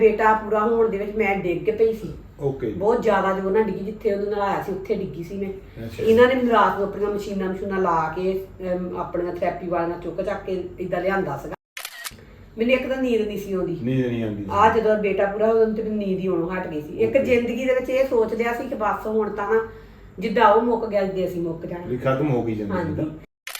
ਬੇਟਾ ਪੂਰਾ ਹੋਣ ਦੇ ਵਿੱਚ ਮੈਂ ਡਿੱਗ ਕੇ ਪਈ ਸੀ। ਓਕੇ ਬਹੁਤ ਜ਼ਿਆਦਾ ਜੋ ਉਹਨਾਂ ਡਿੱਗੀ ਜਿੱਥੇ ਉਹਨੂੰ ਨਲਾਇਆ ਸੀ ਉੱਥੇ ਡਿੱਗੀ ਸੀ ਮੈਂ। ਅੱਛਾ। ਇਹਨਾਂ ਨੇ ਮੈਨੂੰ ਰਾਤ ਨੂੰ ਆਪਣੀਆਂ ਮਸ਼ੀਨਾਂ ਮਸ਼ੂਨਾਂ ਲਾ ਕੇ ਅਮ, ਆਪਣੀਆਂ ਥੈਰੇਪੀ ਵਾਲੀਆਂ ਚੁੱਕ ਚੱਕ ਕੇ ਇਦਾਂ ਲਿਆਂਦਾ ਸੀਗਾ। ਮੈਨੂੰ ਇੱਕ ਤਾਂ ਨੀਂਦ ਨਹੀਂ ਸੀ ਆਉਂਦੀ। ਨੀਂਦ ਨਹੀਂ ਆਉਂਦੀ। ਆ ਜਦੋਂ ਬੇਟਾ ਪੂਰਾ ਹੋਇਆ ਉਦੋਂ ਤੇ ਮੈਨੂੰ ਨੀਂਦ ਹੀ ਆਉਣੋਂ ਹਟ ਗਈ ਸੀ। ਇੱਕ ਜ਼ਿੰਦਗੀ ਦੇ ਵਿੱਚ ਇਹ ਸੋਚ ਲਿਆ ਸੀ ਕਿ ਬਸ ਹੁਣ ਤਾਂ ਨਾ ਜਿੱਦਾਂ ਉਹ ਮੁੱਕ ਗਿਆ ਜਿੱਦੇ ਅਸੀਂ ਮੁੱਕ ਜਾਣਾ। ਵੀ ਖਤਮ ਹੋ ਗਈ ਜ਼ਿੰਦਗੀ ਹਾਂਜੀ। ਦਾ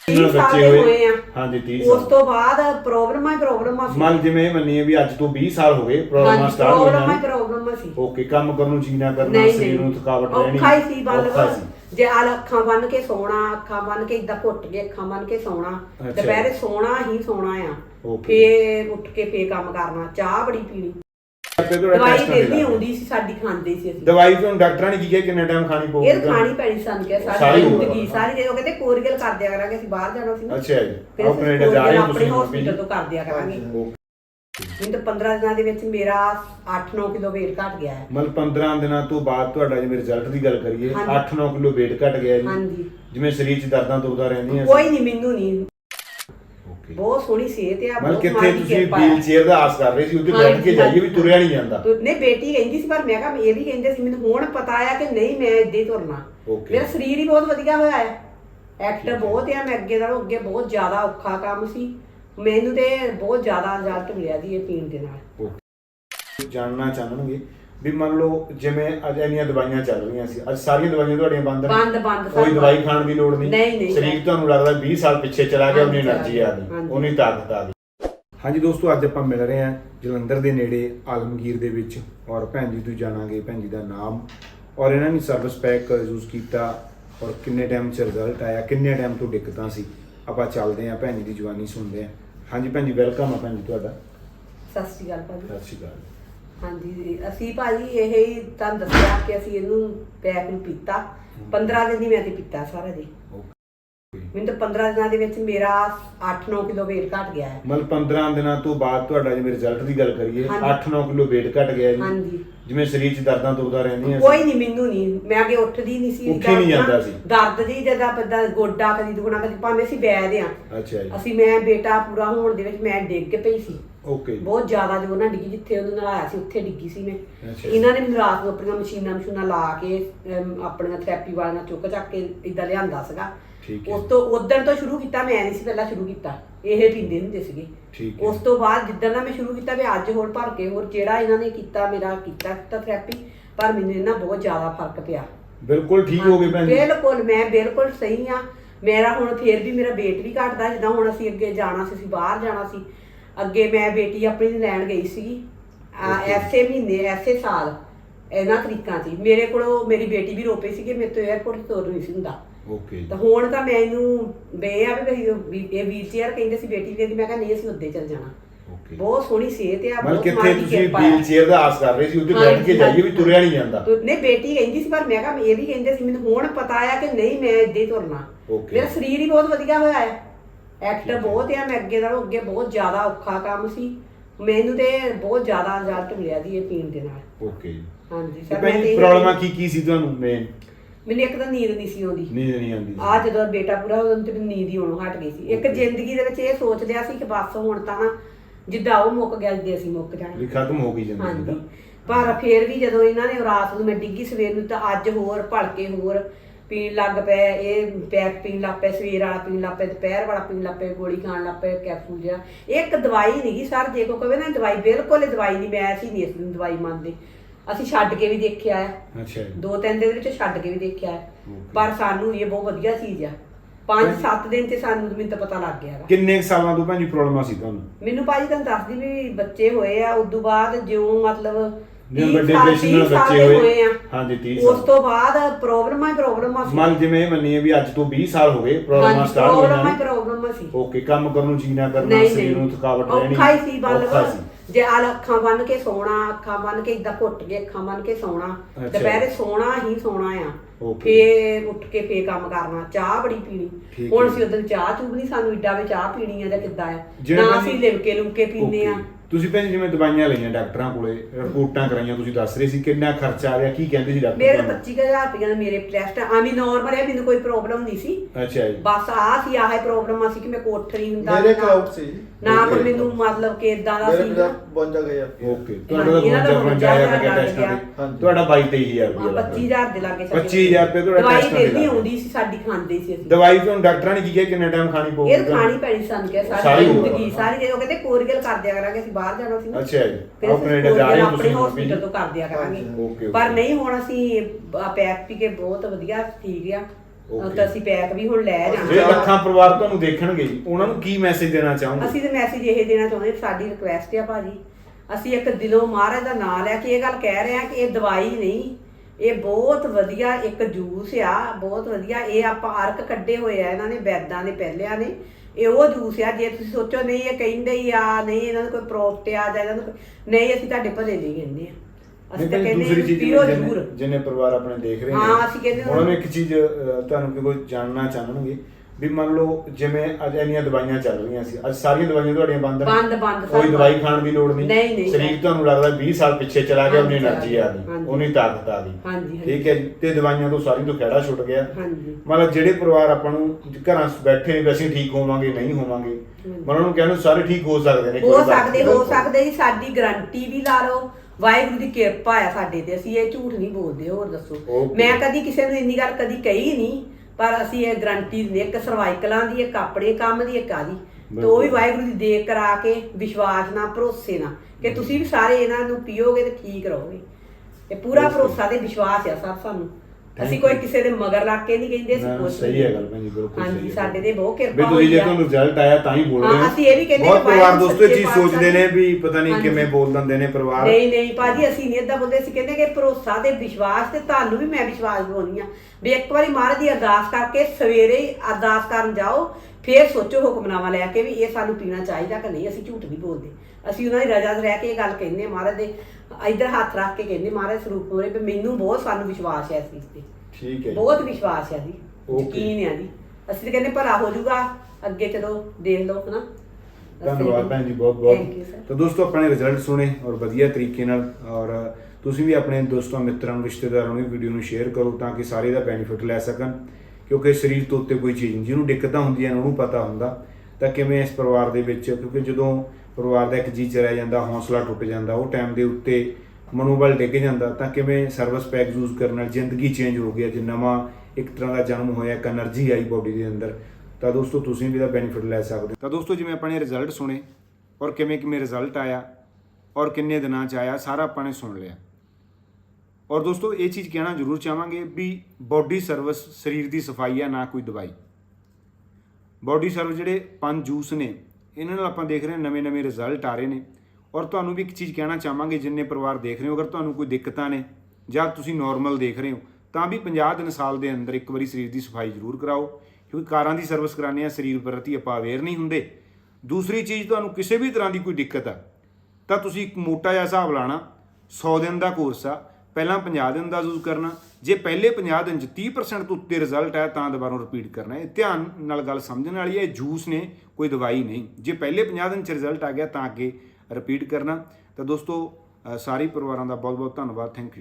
30 ਨਾਲ ਸਾਲ ਬੱਚੇ ਦੇ ਹੋਏ। ਹੋਏ ਆ। ਹਾਂਜੀ 30 ਉਸ ਸਾਲ। ਤੋਂ ਬਾਅਦ ਪ੍ਰੋਬਲਮਾਂ ਹੀ ਪ੍ਰੋਬਲਮਾਂ ਸੀ। ਮਨ ਜਿਵੇਂ ਇਹ ਮੰਨੀਏ ਵੀ ਅੱਜ ਤੋਂ 20 ਸਾਲ ਹੋ ਗਏ ਪ੍ਰੋਬਲਮਾਂ ਹਾਂਜੀ ਸਟਾਰਟ ਪ੍ਰੋਬਲਮਾਂ ਹੀ ਹੋਈਆਂ ਪ੍ਰੋਬਲਮਾਂ ਸੀ। ਓਕੇ ਕੰਮ ਕਰਨ ਨੂੰ ਜੀਣਾ ਕਰਨਾ ਨਹੀਂ ਸਰੀਰ ਨੂੰ ਨਹੀਂ ਥਕਾਵਟ ਰਹਿਣੀ ਔਖਾ ਹੀ ਸੀ ਔਖਾ ਮਤਲਬ ਸੀ। ਜੇ ਆ ਅੱਖਾਂ ਬੰਨ ਕੇ ਸੋਣਾ ਅੱਖਾਂ ਬੰਨ ਕੇ ਇਦਾਂ ਘੁੱਟ ਕੇ ਅੱਖਾਂ ਬੰਨ ਕੇ ਸੋਣਾ ਅੱਛਾ। ਦੁਪਹਿਰੇ ਸੋਣਾ ਹੀ ਸੋਣਾ ਆ। Okay. ਉੱਠ ਕੇ ਫੇਰ ਕੰਮ ਕਰਨਾ ਚਾਹ ਬੜੀ ਪੀਣੀ। ਤੇ ਤੁਹਾਡਾ ਦਵਾਈ ਟੈਸਟ ਦੇਦੀ। ਆਉਂਦੀ ਸੀ ਸਾਡੀ ਖਾਂਦੇ ਸੀ ਅਸੀਂ। ਦਵਾਈ ਤੁਹਾਨੂੰ ਡਾਕਟਰਾਂ ਨੇ ਕੀ ਕਿਹਾ ਕਿੰਨੇ ਟਾਈਮ ਖਾਣੀ ਪਊਗੀ ਇਹ ਖਾਣੀ ਪੈਣੀ ਸਾਨੂੰ ਕਿ ਸਾਰੀ ਸਾਰੀ ਉਮਰ। ਜ਼ਿੰਦਗੀ ਸਾਰੀ ਜੇ ਉਹ ਕਹਿੰਦੇ ਕੋਰੀਅਲ ਕਰ ਦਿਆ ਕਰਾਂਗੇ ਅਸੀਂ ਬਾਹਰ ਜਾਣਾ ਸੀ ਨਾ। ਅੱਛਾ ਜੀ। ਫਿਰ ਆਹ ਅਸੀਂ ਕੈਨੇਡਾ ਜਾ ਰਹੇ ਹੋ ਆਪਣੇ ਤੁਸੀਂ ਹਸਪੀਟਲ ਤੋਂ ਕਰ ਦਿਆ ਕਰਾਂਗੇ। ਮੈਨੂੰ ਤਾਂ 15 ਦਿਨਾਂ ਦੇ ਵਿੱਚ ਮੇਰਾ 8-9 ਕਿਲੋ weight ਘਟ ਗਿਆ ਹੈ। ਮਤਲਬ 15 ਦਿਨਾਂ ਤੋਂ ਬਾਅਦ ਤੁਹਾਡਾ ਜਿਵੇਂ ਰਿਜ਼ਲਟ ਦੀ ਗੱਲ ਕਰੀਏ ਹਾਂਜੀ। 8-9 ਕਿਲੋ weight ਘਟ ਗਿਆ ਜੀ। ਹਾਂਜੀ। ਜਿਵੇਂ ਸਰੀਰ 'ਚ ਦਰਦਾਂ ਦੁਖਦਾ ਰਹਿੰਦੀਆਂ ਕੋਈ ਨਹੀਂ ਮੈਨੂੰ ਨਹੀਂ। ਓਕੇ ਬਹੁਤ ਸੋਹਣੀ ਸਿਹਤ ਆ ਮਤਲਬ ਬਹੁਤ ਕਿੱਥੇ ਮਾੜੀ ਤੁਸੀਂ ਕਿਰਪਾ ਵੀਲ। ਚੇਅਰ ਦਾ ਆਸ ਕਰ ਰਹੇ ਸੀ ਉੱਤੇ ਬੈਠ ਕੇ ਜਾਈਏ ਵੀ। ਤੁਰਿਆ ਨਹੀਂ ਜਾਂਦਾ ਤੋ ਨਹੀਂ ਬੇਟੀ ਕਹਿੰਦੀ ਸੀ ਪਰ ਮੈਂ ਕਿਹਾ ਇਹ ਵੀ ਕਹਿੰਦੇ ਸੀ ਮੈਨੂੰ ਹੁਣ ਪਤਾ ਆ ਕਿ ਨਹੀਂ ਮੈਂ ਏਦਾਂ ਹੀ ਤੁਰਨਾ Okay. ਮੇਰਾ ਸਰੀਰ ਹੀ ਬਹੁਤ ਵਧੀਆ ਹੋਇਆ ਹੈ ਹੈ। ਐਕਟਿਵ ਬਹੁਤ ਆ ਮੈਂ ਅੱਗੇ ਨਾਲੋਂ ਅੱਗੇ ਬਹੁਤ ਜ਼ਿਆਦਾ ਔਖਾ ਕੰਮ ਸੀ ਮੈਨੂੰ ਤੇ ਬਹੁਤ ਜ਼ਿਆਦਾ ਰਿਜ਼ਲਟ ਮਿਲਿਆ ਜੀ ਇਹ ਪੀਣ ਦੇ ਨਾਲ ਜਾਣਨਾ ਚਾਹਣਗੇ ਵੀ ਮੰਨ ਲਓ ਜਿਵੇਂ ਅੱਜ ਇੰਨੀਆਂ ਦਵਾਈਆਂ ਚੱਲ ਰਹੀਆਂ ਸੀ ਅੱਜ ਸਾਰੀਆਂ ਦਵਾਈਆਂ ਤੁਹਾਡੀਆਂ ਬੰਦ ਬੰਦ- ਬੰਦ, ਕੋਈ ਦਵਾਈ ਖਾਣ ਦੀ ਲੋੜ ਨਹੀਂ। ਸਰੀਰ ਤੁਹਾਨੂੰ ਲੱਗਦਾ 20 ਸਾਲ ਪਿੱਛੇ ਚਲਾ ਗਿਆ ਉਨੀ ਹਾਂਜੀ, ਆ ਗਈ ਹਾਂਜੀ। ਤਾਕਤ ਆ ਗਈ। ਹਾਂਜੀ ਦੋਸਤੋ ਅੱਜ ਆਪਾਂ ਮਿਲ ਰਹੇ ਹਾਂ ਜਲੰਧਰ ਦੇ ਨੇੜੇ ਆਲਮਗੀਰ ਦੇ ਵਿੱਚ ਔਰ ਭੈਣ ਜੀ ਤੋਂ ਜਾਣਾਂਗੇ ਭੈਣ ਜੀ ਦਾ ਨਾਮ। ਔਰ ਇਹਨਾਂ ਨੇ ਸਰਵਿਸ ਪੈਕ ਯੂਜ਼ ਕੀਤਾ ਔਰ ਕਿੰਨੇ ਟਾਈਮ ਚ ਰਿਜ਼ਲਟ ਆਇਆ ਕਿੰਨੇ ਟਾਈਮ ਤੋਂ ਦਿੱਕਤਾਂ ਸੀ। ਆਪਾਂ ਚੱਲਦੇ ਹਾਂ ਭੈਣ ਜੀ ਦੀ ਜਵਾਨੀ ਸੁਣਦੇ ਹਾਂ। ਹਾਂਜੀ ਭੈਣ ਜੀ ਵੈਲਕਮ ਆ ਭੈਣ ਜੀ ਤੁਹਾਡਾ। ਸਤਿ ਸ਼੍ਰੀ ਅਕਾਲ ਭਾਜੀ। ਸਤਿ ਸ਼੍ਰੀ ਅਕਾਲ। ਹਾਂਜੀ ਅਸੀਂ ਭਾਜੀ ਇਹ ਹੀ ਤੁਹਾਨੂੰ ਦੱਸਿਆ ਕਿ ਅਸੀਂ ਇਹਨੂੰ ਪੈਕ ਨੂੰ ਪੀਤਾ। 15 ਦਿਨ ਹੀ ਮੈਂ ਤੇ ਪੀਤਾ ਸਾਰਾ ਜੀ। ਮੈਨੂੰ ਤਾਂ 15 ਦਿਨਾਂ ਦੇ ਵਿੱਚ ਮੇਰਾ 8-9 ਕਿਲੋ weight ਘਟ ਗਿਆ ਹੈ। ਮਤਲਬ 15 ਦਿਨਾਂ ਤੋਂ ਬਾਅਦ ਤੁਹਾਡਾ ਜਿਵੇਂ ਰਿਜ਼ਲਟ ਦੀ ਗੱਲ ਕਰੀਏ ਹਾਂਜੀ। 8-9 ਕਿਲੋ weight ਘਟ ਗਿਆ ਜੀ। ਹਾਂਜੀ। ਜਿਵੇਂ ਸਰੀਰ 'ਚ ਦਰਦਾਂ ਦੁਖਦਾ ਰਹਿੰਦੀਆਂ। ਕੋਈ ਨਹੀਂ ਮੈਨੂੰ ਨਹੀਂ ਮੈਂ ਅੱਗੇ ਉੱਠਦੀ ਨਹੀਂ ਸੀ। ਉੱਠੀ ਨਹੀਂ ਦਰਦ ਜਾਂਦਾ ਸੀ। ਦਰਦ ਦੀ ਜਦਾ ਪੱਦਾ ਗੋਡਾ ਕਦੀ ਦੁਖਣਾ ਕਦੀ ਭਾਵੇਂ ਅਸੀਂ ਬੈਠਦੇ ਆ। ਅੱਛਾ ਜੀ। ਅਸੀਂ ਮੈਂ ਬੇਟਾ ਪੂਰਾ ਹੋਣ ਦੇ ਵਿੱਚ ਮੈਂ ਡਿੱਗ ਕੇ ਪਈ ਸੀ। ਓਕੇ ਬਹੁਤ ਜ਼ਿਆਦਾ ਜੋ ਉਹਨਾਂ ਡਿੱਗੀ ਜਿੱਥੇ ਉਹਨੂੰ ਨਲਾਇਆ ਸੀ ਉੱਥੇ ਡਿੱਗੀ ਸੀ ਮੈਂ। ਅੱਛਾ। ਇਹਨਾਂ ਨੇ ਮੈਨੂੰ ਰਾਤ ਨੂੰ ਆਪਣੀਆਂ ਮਸ਼ੀਨਾਂ ਮਸ਼ੂਨਾਂ ਲਾ ਕੇ ਅਮ, ਆਪਣੀਆਂ ਥੈਰੇਪੀ ਵਾਲੀਆਂ ਚੁੱਕ ਚੱਕ ਕੇ ਇਦਾਂ ਲਿਆਂਦਾ ਸੀਗਾ। ਠੀਕ ਹੈ। ਉਸ ਤੋਂ ਉਦੋਂ ਤੋਂ ਸ਼ੁਰੂ ਕੀਤਾ ਮੈਂ ਨਹੀਂ ਸੀ ਪਹਿਲਾਂ ਸ਼ੁਰੂ ਕੀਤਾ। ਇਹ ਪੀਂਦੇ ਹੁੰਦੇ ਸੀਗੇ। ਠੀਕ ਹੈ। ਉਸ ਤੋਂ ਬਾਅਦ ਜਿੱਦਾਂ ਦਾ ਮੈਂ ਸ਼ੁਰੂ ਕੀਤਾ ਵੀ ਅੱਜ ਹੋਰ ਭਰ ਕੇ ਹੋਰ ਜਿਹੜਾ ਇਹਨਾਂ ਨੇ ਕੀਤਾ ਮੇਰਾ ਕੀਤਾ ਤਾਂ ਥੈਰੇਪੀ ਪਰ ਮੈਨੂੰ ਇਹਨਾਂ ਬਹੁਤ ਜ਼ਿਆਦਾ ਫ਼ਰਕ ਪਿਆ। ਬਿਲਕੁਲ ਠੀਕ ਹੋ ਗਏ ਭੈਣ ਜੀ। ਬਿਲਕੁਲ ਮੈਂ ਬਿਲਕੁਲ ਸਹੀ ਆ ਮੇਰਾ ਹੁਣ ਫੇਰ ਵੀ ਮੇਰਾ weight ਵੀ ਘਟਦਾ ਜਿੱਦਾਂ ਹੁਣ ਅਸੀਂ ਅੱਗੇ ਜਾਣਾ ਸੀ ਅਸੀਂ ਬਾਹਰ ਜਾਣਾ ਸੀ ਅੱਗੇ ਮੈਂ ਬੇਟੀ ਆਪਣੀ ਨੂੰ ਲੈਣ ਗਈ ਸੀਗੀ ਆ. ਐਸੇ ਮਹੀਨੇ ਐਸੇ ਸਾਲ ਇਹਨਾਂ ਤਰੀਕਾਂ 'ਚ ਹੀ। ਮੇਰੇ ਕੋਲੋਂ ਮੇਰੀ ਬੇਟੀ ਵੀ ਰੋਪੇ ਸੀਗੇ ਮੇਰੇ ਤੋਂ 에어ਪੋਰਟ ਤੋਰ ਨਹੀਂ ਸੀ ਹੁੰਦਾ ਓਕੇ ਤਾਂ ਹੁਣ ਤਾਂ ਮੈਂ ਇਹਨੂੰ ਬੇ ਆ ਵੀ ਵੀ ਇਹ ਵੀਲ ਚੇਅਰ ਕਹਿੰਦੇ ਸੀ ਬੇਟੀ ਕਹਿੰਦੀ ਮੈਂ ਕਿਹਾ ਨਹੀਂ ਅਸੀਂ ਉੱਦੇ ਚੱਲ ਜਾਣਾ ਓਕੇ ਬਹੁਤ ਸੋਹਣੀ ਸਿਹਤ ਆ ਮਤਲਬ ਬਹੁਤ ਕਿੱਥੇ ਤੁਸੀਂ ਵੀਲ ਚੇਅਰ ਦਾ ਆਸ ਕਰ ਰਹੇ ਸੀ ਉੱਤੇ ਬੈਠ ਕੇ ਹਾਂਜੀ, ਜਾਈਏ ਵੀ। ਤੁਰਿਆ ਨਹੀਂ ਜਾਂਦਾ ਤੋ ਨਹੀਂ ਬੇਟੀ ਕਹਿੰਦੀ ਸੀ ਪਰ ਮੈਂ ਕਿਹਾ ਇਹ ਵੀ ਕਹਿੰਦੇ ਸੀ ਮੈਨੂੰ ਹੁਣ ਪਤਾ ਆ ਕਿ ਨਹੀਂ ਮੈਂ ਏਦਾਂ ਹੀ ਤੁਰਨਾ Okay. ਮੇਰਾ ਸਰੀਰ ਹੀ ਬਹੁਤ ਵਧੀਆ ਹੋਇਆ ਹੈ ਹੈ। ਬਹੁਤ ਆ ਮੈਂ ਅੱਗੇ ਨਾਲੋਂ ਅੱਗੇ ਬਹੁਤ ਜ਼ਿਆਦਾ ਔਖਾ ਕੰਮ ਸੀ। ਮੈਨੂੰ ਤੇ ਬਹੁਤ ਜ਼ਿਆਦਾ ਰਿਜ਼ਲਟ ਮਿਲਿਆ ਜੀ ਇਹ ਪੀਣ ਦੇ ਨਾਲ। ਓਕੇ ਹਾਂਜੀ ਸਰ ਮੈਂ ਤੇ ਪ੍ਰੋਬਲਮਾਂ ਕੀ ਕੀ ਸੀ ਤੁਹਾਨੂੰ ਮੇਨ ਮੈਨੂੰ ਇੱਕ ਤਾਂ ਨੀਂਦ ਨਹੀਂ ਸੀ ਆਉਂਦੀ। ਨੀਂਦ ਨਹੀਂ ਆਉਂਦੀ। ਆ ਜਦੋਂ ਬੇਟਾ ਪੂਰਾ ਉਦੋਂ ਤੇ ਨੀਂਦ ਹੀ ਆਉਣੋਂ ਹਟ ਗਈ ਸੀ। ਇੱਕ. ਜ਼ਿੰਦਗੀ ਦੇ ਵਿੱਚ ਇਹ ਸੋਚ ਲਿਆ ਸੀ ਕਿ ਬਸ ਹੁਣ ਤਾਂ ਨਾ ਜਿੱਦਾਂ ਉਹ ਮੁੱਕ ਗਿਆ ਜਿੱਦੇ ਅਸੀਂ ਮੁੱਕ ਜਾਣਾ। ਵੀ ਖਤਮ ਹੋ ਗਈ ਜ਼ਿੰਦਗੀ ਹਾਂਜੀ। ਦਾ ਪਰ ਫੇਰ ਵੀ ਜਦੋਂ ਇਹਨਾਂ ਨੇ ਰਾਤ ਨੂੰ ਮੈਂ ਡਿੱਗੀ ਸਵੇਰ ਨੂੰ ਤਾਂ ਅੱਜ ਹੋਰ ਭੜਕੇ ਹੋਰ ਪੀਣ ਲੱਗ ਪਏ ਇਹ ਪੈਕ ਪੀਣ ਲੱਗ ਪਏ ਸਵੇਰ ਵਾਲਾ ਪੀਣ ਲੱਗ ਪਏ ਦੁਪਹਿਰ ਵਾਲਾ ਪੀਣ ਲੱਗ ਪਏ ਗੋਲੀ ਖਾਣ ਲੱਗ ਪਏ ਕੈਪਸੂਲ ਜਿਹਾ। ਇੱਕ ਦਵਾਈ ਨਹੀਂ ਸਰ ਜੇ ਕੋ ਕਹੇ ਨਾ ਦਵਾਈ ਬਿਲਕੁਲ ਦਵਾਈ ਨਹੀਂ ਮੈਂ ਅਸੀਂ ਨਹੀਂ ਇਸ ਨੂੰ ਦਵਾਈ ਮੰਨਦੇ। ਅਸੀਂ ਛੱਡ ਕੇ ਵੀ ਦੇਖਿਆ ਹੈ। ਅੱਛਾ ਦੋ ਤਿੰਨ ਦਿਨ ਵਿੱਚ ਛੱਡ ਕੇ ਵੀ ਦੇਖਿਆ ਹੈ. ਪਰ ਸਾਨੂੰ ਇਹ ਬਹੁਤ ਵਧੀਆ ਚੀਜ਼ ਆ। ਪੰਜ ਸੱਤ ਦਿਨ ਤੇ ਸਾਨੂੰ ਮੈਨੂੰ ਤਾਂ ਪਤਾ ਲੱਗ ਗਿਆ ਕਿੰਨੇ ਸਾਲਾਂ ਤੋਂ ਭੈਣ ਜੀ ਪ੍ਰੋਬਲਮਾਂ ਸੀ ਤੁਹਾਨੂੰ? ਮੈਨੂੰ ਭਾਜੀ ਤੁਹਾਨੂੰ ਦੱਸਦੀ ਵੀ ਬੱਚੇ ਹੋਏ ਆ ਉਦੋਂ ਬਾਅਦ ਜਿਉਂ ਮਤਲਬ ਜਿਵੇਂ ਵੱਡੇ ਆਪਰੇਸ਼ਨ ਨਾਲ ਬੱਚੇ ਹੋਏ। ਹਾਂਜੀ 30 ਉਸ ਤੋਂ ਬਾਅਦ ਪ੍ਰੋਬਲਮਾਂ ਹੀ ਪ੍ਰੋਬਲਮਾਂ ਸੀ। ਮਨ ਜਿਵੇਂ ਇਹ ਮੰਨੀਏ ਵੀ ਅੱਜ ਤੋਂ 20 ਸਾਲ ਹੋ ਗਏ ਪ੍ਰੋਬਲਮਾਂ ਸਟਾਰਟ ਪ੍ਰੋਬਲਮਾਂ ਹੀ ਪ੍ਰੋਬਲਮਾਂ ਸੀ। ਓਕੇ ਕੰਮ ਕਰਨ ਨੂੰ ਜੀਣਾ ਕਰਨਾ ਸਰੀਰ ਨੂੰ ਥਕਾਵਟ ਰਹਿਣੀ ਔਖਾ ਹੀ ਸੀ ਸੀ। ਜੇ ਆ ਅੱਖਾਂ ਬੰਨ ਕੇ ਸੋਣਾ ਅੱਖਾਂ ਬੰਨ ਕੇ ਇਦਾਂ ਘੁੱਟ ਕੇ ਅੱਖਾਂ ਬੰਨ ਕੇ ਸੋਣਾ। ਦੁਪਹਿਰੇ ਸੋਣਾ ਹੀ ਸੋਣਾ ਆ। Okay. ਫੇ ਉੱਠ ਕੇ ਫੇ ਕੰਮ ਕਰਨਾ ਚਾਹ ਬੜੀ ਪੀਣੀ। ਹੁਣ ਹੈ। ਅਸੀਂ ਉਦੋਂ ਚਾਹ ਨਹੀਂ ਸਾਨੂੰ ਇੱਡਾ ਵੀ ਚਾਹ ਪੀਣੀ ਆ ਜਾਂ ਕਿੱਦਾਂ ਆ। ਨਾ ਅਸੀਂ ਲਿਮਕੇ ਲੁਮਕੇ ਪੀਂਦੇ ਆ. ਤੁਸੀਂ ਭੈਣ ਜੀ ਜਿਵੇਂ ਦਵਾਈਆਂ ਲਈਆਂ ਡਾਕਟਰਾਂ ਕੋਲੇ ਰਿਪੋਰਟਾਂ ਕਰਾਈਆਂ ਤੁਸੀਂ ਦੱਸ ਰਹੇ ਸੀ ਕਿੰਨਾ ਖਰਚਾ ਆ ਰਿਹਾ ਕੀ ਕਹਿੰਦੇ ਸੀ ਡਾਕਟਰ ਮੇਰੇ ਤੁਹਾਨੂੰ? 25000 ਰੁਪਏ ਦਾ ਮੇਰੇ ਟੈਸਟ ਆਮੀ ਨਾਰਮਲ ਹੈ ਮੈਨੂੰ ਕੋਈ ਪ੍ਰੋਬਲਮ ਨਹੀਂ ਸੀ ਅੱਛਾ ਜੀ ਬਸ ਆ ਸੀ ਆਹ ਪ੍ਰੋਬਲਮ ਆ ਸੀ ਕਿ ਮੈਂ ਕੋਠਰੀ ਹੁੰਦਾ ਮੇਰੇ ਨਾ- ਕਰਾਊਟ ਸੀ ਨਾ ਕੋਈ Okay. ਮੈਨੂੰ ਮਤਲਬ ਕਿ ਇਦਾਂ ਦਾ ਮੇਰੇ ਸੀ ਪਿਤਾ ਨਾ। 52 ਗਏ ਆ ਓਕੇ ਤੁਹਾਡਾ ਤਾਂ ਇਹਨਾਂ ਦਾ 52 ਆਇਆ ਤਾਂ ਲੱਗ ਟੈਸਟਾਂ ਗਿਆ। ਦੇ ਹਾਂਜੀ। ਤੁਹਾਡਾ 22 23000 ਹਾਂ, ਰੁਪਏ 25000 ਦੇ ਲਾਗੇ 25000 ਰੁਪਏ ਤੁਹਾਡਾ ਦਵਾਈ ਟੈਸਟਾਂ ਦੇ ਦੇਣੀ ਲੱਗ ਆਉਂਦੀ ਸੀ ਸਾਡੀ ਖਾਂਦੇ ਸੀ ਅਸੀਂ ਦਵਾਈ ਤੁਹਾਨੂੰ ਡਾਕਟਰਾਂ ਨੇ ਕੀ ਕਿਹਾ ਕਿੰਨਾ ਟਾਈਮ ਖਾਣੀ ਪਊਗੀ ਇਹ ਖਾਣੀ ਪੈਣੀ ਸਾਨੂੰ ਕਿਹਾ ਸਾਰੀ ਸਾਰੀ ਉਮਰ। ਜ਼ਿੰਦਗੀ ਸਾਰੀ ਜੇ ਉਹ ਕਹਿੰਦੇ ਕੋਰੀਅਲ ਕਰ ਦਿਆ ਕਰਾਂਗੇ ਅਸੀਂ ਬਾਹਰ ਜਾਣਾ ਸੀ ਨਾ। ਅੱਛਾ ਜੀ। ਫਿਰ ਜਿਹੜਾ ਜਾ ਰਹੇ ਕੋਰੀਅਲ ਹੋ ਆਪਣੇ ਤੁਸੀਂ ਹਸਪੀਟਲ ਤੋਂ ਕਰ ਦਿਆ ਕਰਾਂਗੇ। ਪਰ ਨਹੀਂ ਹੁਣ ਅਸੀਂ ਪੈਕ ਪੀ ਕੇ ਬਹੁਤ ਵਧੀਆ ਠੀਕ ਆ। ਓਕੇ। ਤਾਂ ਅਸੀਂ ਪੈਕ ਵੀ ਹੁਣ ਲੈ ਜਿਹੜੇ ਜਾਣਾ ਲੱਖਾਂ ਪਰਿਵਾਰ ਤੁਹਾਨੂੰ ਦੇਖਣਗੇ ਜੀ, ਉਹਨਾਂ ਨੂੰ ਕੀ ਮੈਸੇਜ ਦੇਣਾ ਚਾਹੋਗੇ? ਅਸੀਂ ਤੇ ਮੈਸੇਜ ਇਹ ਦੇਣਾ ਚਾਹੁੰਦੇ ਹਾਂ, ਸਾਡੀ ਰਿਕੁਐਸਟ ਆ ਭਾਜੀ। ਅਸੀਂ ਇੱਕ ਦਿਲੋਂ ਮਹਾਰਾਜ ਦਾ ਨਾਮ ਲੈ ਕੇ ਇਹ ਗੱਲ ਕਹਿ ਰਹੇ ਹਾਂ ਕਿ ਇਹ ਦਵਾਈ ਨਹੀਂ ਇਹ ਬਹੁਤ ਵਧੀਆ ਇੱਕ ਜੂਸ ਆ ਬਹੁਤ ਵਧੀਆ। ਇਹ ਆਪਾਂ ਅਰਕ ਕੱਢੇ ਹੋਏ ਆ ਇਹਨਾਂ ਨੇ ਵੈਦਾਂ ਦੇ ਪਹਿਲਿਆਂ ਨੇ। ਇਹ ਉਹ ਜੂਸ ਆ ਜੇ ਤੁਸੀਂ ਸੋਚੋ ਨਹੀਂ ਇਹ ਕਹਿੰਦੇ ਹੀ ਆ ਨਹੀਂ ਇਹਨਾਂ ਨੂੰ ਕੋਈ ਪ੍ਰੋਫਟ ਆ ਜਾਂ ਇਹਨਾਂ ਨੂੰ ਕੋਈ ਨਹੀਂ ਅਸੀਂ ਤੁਹਾਡੇ ਭਲੇ ਲਈ ਕਹਿੰਦੇ ਆ। ਅਸੀਂ ਤਾਂ ਨਹੀਂ, ਕਹਿੰਦੇ ਦੂਸਰੀ ਹਾਂ ਚੀਜ਼ ਪੀਓ ਜ਼ਰੂਰ। ਜਿੰਨੇ ਪਰਿਵਾਰ ਆਪਣੇ ਦੇਖ ਰਹੇ ਹਾਂ, ਅਸੀਂ ਕਹਿੰਦੇ ਉਹਨਾਂ ਨੂੰ ਇੱਕ ਚੀਜ਼ ਤੁਹਾਨੂੰ ਕਿ ਕੋਈ ਜਾਣਨਾ ਚਾਹਣਗੇ ਵੀ ਮੰਨ ਲਓ ਜਿਵੇਂ ਅੱਜ ਇੰਨੀਆਂ ਦਵਾਈਆਂ ਚੱਲ ਰਹੀਆਂ ਸੀ ਅੱਜ ਸਾਰੀਆਂ ਦਵਾਈਆਂ ਤੁਹਾਡੀਆਂ ਬੰਦ ਨੇ। ਕੋਈ ਦਵਾਈ ਖਾਣ ਦੀ ਲੋੜ ਨਹੀਂ। ਸਰੀਰ ਤੁਹਾਨੂੰ ਲੱਗਦਾ 20 ਸਾਲ ਪਿੱਛੇ ਚਲਾ ਗਿਆ ਉਹਨੇ એનર્ਜੀ ਆ ਗਈ ਉਹਨੇ ਤਾਕਤ ਆ ਗਈ। ਠੀਕ ਹੈ ਤੇ ਦਵਾਈਆਂ ਤੋਂ ਸਾਰੀ ਤੋਂ ਖਹਿੜਾ ਛੁੱਟ ਗਿਆ। ਮਤਲਬ ਜਿਹੜੇ ਪਰਿਵਾਰ ਆਪਾਂ ਨੂੰ ਘਰਾਂ 'ਚ ਬੈਠੇ ਵੀ ਅਸੀਂ ਠੀਕ ਹੋਵਾਂਗੇ ਨਹੀਂ ਹੋਵਾਂਗੇ ਮੈਂ ਉਹਨਾਂ ਨੂੰ ਸਾਰੇ ਠੀਕ ਹੋ ਸਕਦੇ ਨੇ ਹੋ ਸਕਦੇ ਹੋ ਸਕਦੇ ਜੀ ਸਾਡੀ ਗਰੰਟੀ ਵੀ ਲਾ ਲਓ। ਵਾਹਿਗੁਰੂ ਦੀ ਕਿਰਪਾ ਆ ਸਾਡੇ ਤੇ ਅਸੀਂ ਇਹ ਝੂਠ ਨਹੀਂ ਬੋਲਦੇ ਹੋਰ ਦੱਸੋ। ਮੈਂ ਕਦੀ ਕਿਸੇ ਨੂੰ ਇੰਨੀ ਗੱਲ ਕਦੀ ਕਹੀ ਨਹੀਂ ਪਰ ਅਸੀਂ ਇਹ ਗਰੰਟੀ ਦਿੰਦੇ ਇੱਕ ਸਰਵਾਈਕਲਾਂ ਦੀ ਇੱਕ ਆਪਣੇ ਕੰਮ ਦੀ ਇੱਕ ਆਦੀ ਤੇ ਉਹ ਵੀ। ਵਾਹਿਗੁਰੂ ਦੀ ਦੇਖ ਕਰਾ ਕੇ ਵਿਸ਼ਵਾਸ ਨਾਲ ਭਰੋਸੇ ਨਾਲ ਕਿ ਤੁਸੀਂ ਵੀ ਸਾਰੇ ਇਹਨਾਂ ਨੂੰ ਪੀਓਗੇ ਤੇ ਠੀਕ ਰਹੋਗੇ ਇਹ ਪੂਰਾ। ਭਰੋਸਾ ਤੇ ਵਿਸ਼ਵਾਸ ਆ ਸਭ ਸਾਨੂੰ ਅਸੀਂ. ਕੋਈ ਕਿਸੇ ਦੇ ਮਗਰ ਲੱਗ ਕੇ ਨਹੀਂ ਕਹਿੰਦੇ ਨਾ, ਅਸੀਂ ਕੁਝ ਸਹੀ ਹੈ ਗੱਲ ਭੈਣ ਜੀ, ਬਿਲਕੁਲ ਸਹੀ ਹਾਂਜੀ ਹੈ। ਸਾਡੇ ਤੇ ਬਹੁਤ ਵੀ ਕਿਰਪਾ ਤੁਸੀਂ ਜੇ ਹੋਈ ਆ ਤੁਹਾਨੂੰ ਰਿਜ਼ਲਟ ਆਇਆ ਤਾਂ ਹੀ ਬੋਲ ਰਹੇ ਹੋ ਅਸੀਂ ਇਹ ਵੀ ਕਹਿੰਦੇ ਬਹੁਤ ਕਿ ਪਰਿਵਾਰ ਵਾਹਿਗੁਰੂ ਦੋਸਤੋ ਇਹ ਚੀਜ਼ ਸੱਚੇ ਸੋਚਦੇ ਨੇ ਵੀ ਪਤਾ ਨਹੀਂ ਹਾਂਜੀ। ਕਿਵੇਂ ਬੋਲ ਦਿੰਦੇ ਨੇ ਪਰਿਵਾਰ ਨਹੀਂ ਨਹੀਂ ਭਾਜੀ ਅਸੀਂ ਨਹੀਂ ਏਦਾਂ ਬੋਲਦੇ ਅਸੀਂ ਕਹਿੰਦੇ ਕਿ ਭਰੋਸਾ ਤੇ ਵਿਸ਼ਵਾਸ ਤੇ ਤੁਹਾਨੂੰ ਵੀ ਮੈਂ ਵਿਸ਼ਵਾਸ ਦਿਵਾਉਂਦੀ ਆ ਵੀ ਇੱਕ ਵਾਰੀ ਮਹਾਰਾਜ ਦੀ ਅਰਦਾਸ ਕਰਕੇ ਸਵੇਰੇ ਹੀ ਅਰਦਾਸ ਕਰਨ ਜਾਓ ਫੇਰ ਸੋਚੋ ਹੁਕਮਨਾਮਾ ਲੈ ਕੇ ਵੀ ਇਹ ਸਾਨੂੰ ਪੀਣਾ ਚਾਹੀਦਾ ਕਿ ਨਹੀਂ ਅਸੀਂ ਝੂਠ ਨਹੀਂ ਬੋਲਦੇ ਅਸੀਂ ਉਹਨਾਂ ਦੀ ਰਜ਼ਾ 'ਚ ਰਹਿ ਕੇ ਇਹ ਗੱਲ ਕਹਿੰਦੇ ਆ ਮਹਾਰਾਜ ਦੇ ਇੱਧਰ ਹੱਥ ਰੱਖ ਕੇ ਕਹਿੰਦੇ ਮਹਾਰਾਜ ਸਰੂਪ ਹੋਰੇ ਵੀ ਮੈਨੂੰ ਬਹੁਤ ਸਾਨੂੰ ਵਿਸ਼ਵਾਸ ਹੈ ਇਸ ਚੀਜ਼ ਤੇ ਠੀਕ ਹੈ ਜੀ। ਬਹੁਤ ਵਿਸ਼ਵਾਸ ਹੈ ਜੀ Okay. ਯਕੀਨ ਹੈ ਜੀ ਅਸੀਂ ਤਾਂ ਕਹਿੰਦੇ ਭਲਾ ਹੋ ਜਾਊਗਾ ਅੱਗੇ ਚਲੋ ਦੇਖ ਲਓ ਹਨਾ ਧੰਨਵਾਦ ਭੈਣ ਜੀ ਬਹੁਤ ਬਹੁਤ Thank you, sir. ਤਾਂ ਦੋਸਤੋ ਆਪਣੇ ਰਿਜ਼ਲਟ ਸੁਣੇ ਔਰ ਵਧੀਆ ਤਰੀਕੇ ਨਾਲ ਔਰ ਤੁਸੀਂ ਵੀ ਆਪਣੇ ਦੋਸਤਾਂ ਮਿੱਤਰਾਂ ਨੂੰ ਰਿਸ਼ਤੇਦਾਰਾਂ ਨੂੰ ਵੀਡੀਓ ਨੂੰ ਸ਼ੇਅਰ ਕਰੋ ਤਾਂ ਕਿ ਸਾਰੇ ਦਾ ਬੈਨੀਫਿਟ ਲੈ ਸਕਣ ਕਿਉਂਕਿ ਸਰੀਰ ਤੋਂ ਉੱਤੇ ਕੋਈ ਚੀਜ਼ ਨਹੀਂ ਜਿਹਨੂੰ ਦਿੱਕਤਾਂ ਹੁੰਦੀਆਂ ਉਹਨੂੰ ਪਤਾ ਹੁੰਦਾ, ਤਾਂ ਕਿਵੇਂ ਇਸ ਪਰਿਵਾਰ ਦੇ ਵਿੱਚ, ਕਿਉਂਕਿ ਜਦੋਂ ਪਰਿਵਾਰ ਦਾ ਇੱਕ ਜੀ ਚਲਾ ਜਾਂਦਾ, ਹੌਸਲਾ ਟੁੱਟ ਜਾਂਦਾ, ਉਹ ਟਾਈਮ ਦੇ ਉੱਤੇ ਮਨੋਬਲ ਡਿੱਗ ਜਾਂਦਾ, ਤਾਂ ਕਿਵੇਂ ਸਰਵਿਸ ਪੈਕ ਯੂਜ਼ ਕਰਨ ਨਾਲ ਜ਼ਿੰਦਗੀ ਚੇਂਜ ਹੋ ਗਈ ਜੇ ਨਵਾਂ ਇੱਕ ਤਰ੍ਹਾਂ ਦਾ ਜਨਮ ਹੋਇਆ, ਇੱਕ એનર્ਜੀ ਆਈ ਬੋਡੀ ਦੇ ਅੰਦਰ। ਤਾਂ ਦੋਸਤੋ, ਤੁਸੀਂ ਵੀ ਦਾ ਬੈਨੀਫਿਟ ਲੈ ਸਕਦੇ ਤਾਂ ਦੋਸਤੋ, ਜਿਵੇਂ ਆਪਾਂ ਨੇ ਰਿਜ਼ਲਟ ਸੁਣੇ, ਔਰ ਕਿਵੇਂ ਕਿਵੇਂ ਰਿਜ਼ਲਟ ਆਇਆ, ਔਰ ਕਿੰਨੇ ਦਿਨਾਂ ਚ ਆਇਆ, ਸਾਰਾ ਆਪਾਂ ਨੇ ਸੁਣ ਲਿਆ। ਔਰ ਦੋਸਤੋ, ਇਹ ਚੀਜ਼ ਕਹਿਣਾ ਜ਼ਰੂਰ ਚਾਹਾਂਗੇ ਵੀ ਬਾਡੀ ਸਰਵਿਸ ਸਰੀਰ ਦੀ ਸਫ਼ਾਈ ਆ, ਨਾ ਕੋਈ ਦਵਾਈ। ਬਾਡੀ ਸਰਵਿਸ ਜਿਹੜੇ ਪੰਜ ਜੂਸ ਨੇ, ਇਹਨਾਂ ਨਾਲ ਆਪਾਂ ਦੇਖ ਰਹੇ ਹਾਂ ਨਵੇਂ ਨਵੇਂ ਰਿਜ਼ਲਟ ਆ ਰਹੇ ਨੇ। ਔਰ ਤੁਹਾਨੂੰ ਵੀ ਇੱਕ ਚੀਜ਼ ਕਹਿਣਾ ਚਾਹਾਂਗੇ, ਜਿੰਨੇ ਪਰਿਵਾਰ ਦੇਖ ਰਹੇ ਹੋ, ਅਗਰ ਤੁਹਾਨੂੰ ਕੋਈ ਦਿੱਕਤਾਂ ਨੇ ਜਾਂ ਤੁਸੀਂ ਨਾਰਮਲ ਦੇਖ ਰਹੇ ਹੋ, ਤਾਂ ਵੀ 50 ਦਿਨ ਸਾਲ ਦੇ ਅੰਦਰ ਇੱਕ ਵਾਰੀ ਸਰੀਰ ਦੀ ਸਫ਼ਾਈ ਜ਼ਰੂਰ ਕਰਾਓ। ਕਿਉਂਕਿ ਕਾਰਾਂ ਦੀ ਸਰਵਿਸ ਕਰਾਉਂਦੇ ਆ ਸਰੀਰ ਪ੍ਰਤੀ ਆਪਾਂ ਅਵੇਅਰ ਨਹੀਂ ਹੁੰਦੇ। ਦੂਸਰੀ ਚੀਜ਼, ਤੁਹਾਨੂੰ ਕਿਸੇ ਵੀ ਤਰ੍ਹਾਂ ਦੀ ਕੋਈ ਦਿੱਕਤ ਆ, ਤਾਂ ਤੁਸੀਂ ਇੱਕ ਮੋਟਾ ਜਿਹਾ ਹਿਸਾਬ ਲਾਣਾ 100 ਦਿਨ ਦਾ ਕੋਰਸ ਆ ਪਹਿਲਾਂ 50 ਦਿਨ ਦਾ ਯੂਜ਼ ਕਰਨਾ ਜੇ ਪਹਿਲੇ 50 ਦਿਨ ਚ 30% ਤੋਂ ਉੱਤੇ ਰਿਜ਼ਲਟ ਹੈ ਤਾਂ ਦੁਬਾਰਾ ਰਿਪੀਟ ਕਰਨਾ। ਹੈ ਇਹ ਧਿਆਨ ਨਾਲ ਗੱਲ ਸਮਝਣ ਵਾਲੀ ਹੈ ਇਹ ਜੂਸ ਨੇ ਕੋਈ ਦਵਾਈ ਨਹੀਂ। ਜੇ ਪਹਿਲੇ 50 ਦਿਨ ਚ ਰਿਜ਼ਲਟ ਆ ਗਿਆ ਤਾਂ ਅੱਗੇ ਰਿਪੀਟ ਕਰਨਾ। ਤਾਂ ਦੋਸਤੋ ਅ, ਸਾਰੇ ਪਰਿਵਾਰਾਂ ਦਾ ਬਹੁਤ ਬਹੁਤ ਧੰਨਵਾਦ ਥੈਂਕ ਯੂ